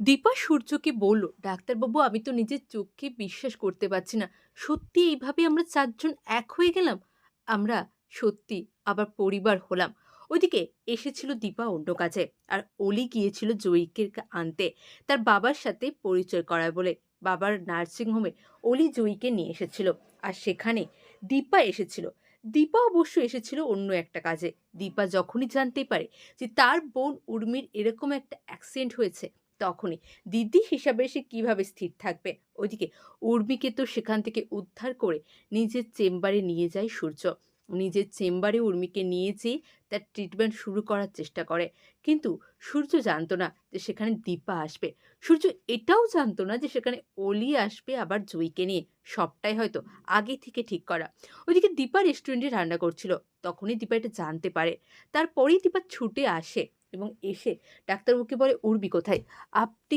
দীপা সূর্যকে বলল, ডাক্তারবাবু, আমি তো নিজের চোখকে বিশ্বাস করতে পারছি না। সত্যি এইভাবে আমরা চারজন এক হয়ে গেলাম? আমরা সত্যি আবার পরিবার হলাম। ওইদিকে এসেছিল দীপা অন্য কাজে, আর অলি গিয়েছিল জয়ীকে আনতে। তার বাবার সাথে পরিচয় করায় বলে বাবার নার্সিংহোমে অলি জয়ীকে নিয়ে এসেছিল, আর সেখানে দীপা এসেছিল। দীপা অবশ্য এসেছিল অন্য একটা কাজে। দীপা যখনই জানতে পারে যে তার বোন উর্মির এরকম একটা অ্যাক্সিডেন্ট হয়েছে তখনই। দিদি হিসাবে সে কীভাবে স্থির থাকবে? ওইদিকে উর্মিকে তো সেখান থেকে উদ্ধার করে নিজের চেম্বারে নিয়ে যায় সূর্য। নিজের চেম্বারে উর্মিকে নিয়ে যেয়ে তার ট্রিটমেন্ট শুরু করার চেষ্টা করে। কিন্তু সূর্য জানতো না যে সেখানে দীপা আসবে। সূর্য এটাও জানতো না যে সেখানে অলি আসবে আবার জয়ীকে নিয়ে। সবটাই হয়তো আগে থেকে ঠিক করা। ওইদিকে দীপা রেস্টুরেন্টে রান্না করছিল। তখনই দীপা এটা জানতে পারে। তারপরেই দীপা ছুটে আসে। এবং এসে ডাক্তারবাবুকে বলে, উর্মি কোথায়? আপনি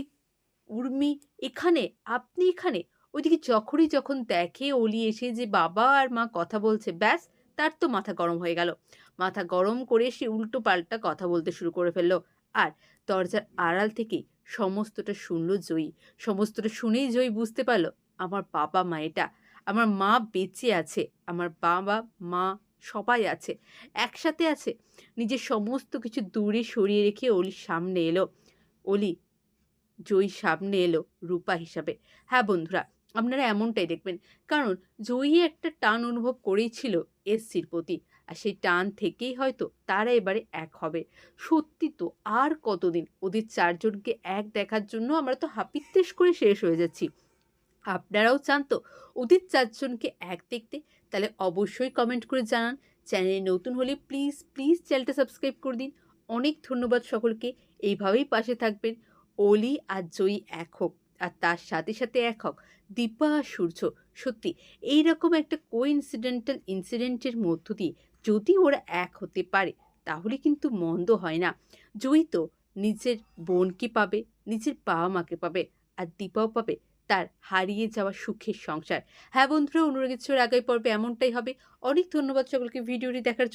উর্মি এখানে? আপনি এখানে? ওইদিকে যখনই যখন দেখে অলি এসে যে বাবা আর মা কথা বলছে, ব্যাস, তার তো মাথা গরম হয়ে গেল। মাথা গরম করে সে উল্টো পাল্টা কথা বলতে শুরু করে ফেলল। আর দরজার আড়াল থেকে সমস্তটা শুনলো জয়ী। সমস্তটা শুনেই জয়ী বুঝতে পারল, আমার বাবা মা এটা। আমার মা বেঁচে আছে। আমার বাবা, মা সবাই আছে, একসাথে আছে। নিজের সমস্ত কিছু দূরে সরিয়ে রেখে অলির সামনে এলো। অলি জয়ী সামনে এলো রূপা হিসাবে। হ্যাঁ বন্ধুরা, আপনারা এমনটাই দেখবেন। কারণ জয়ী একটা টান অনুভব করেছিল এসসির প্রতি আর সেই টান থেকেই হয়তো তারা এবারে এক হবে। সত্যি তো, আর কতদিন? ওদের চারজনকে এক দেখার জন্য আমরা তো হাপিত্তেশ করে শেষ হয়ে যাচ্ছি। আপনারাও চান তো? ওদের চারজনকে এক দেখতে? তাহলে অবশ্যই কমেন্ট করে জানান। চ্যানেলে নতুন হলে প্লিজ প্লিজ চ্যানেলটা সাবস্ক্রাইব করে দিন। অনেক ধন্যবাদ সকলকে। এইভাবেই পাশে থাকবেন অলি আর জয়ী এক হোক, আর তার সাথে সাথে এক হোক। দীপা আর সূর্য, সত্যি এই রকম একটা কোইন্সিডেন্টাল ইনসিডেন্টের মধ্য দিয়ে যদি ওরা এক হতে পারে, তাহলে কিন্তু মন্দ হয় না। জয়ী তো নিজের বোনকে পাবে, নিজের বাবা মাকে পাবে, আর দীপাও পাবে। তার হারিয়ে যাওয়া সুখের সংসার। হ্যাঁ বন্ধুরা, অনুরাগের আগামী পর্বে এমনটাই হবে। অনেক ধন্যবাদ সকলকে ভিডিওটি দেখার জন্য।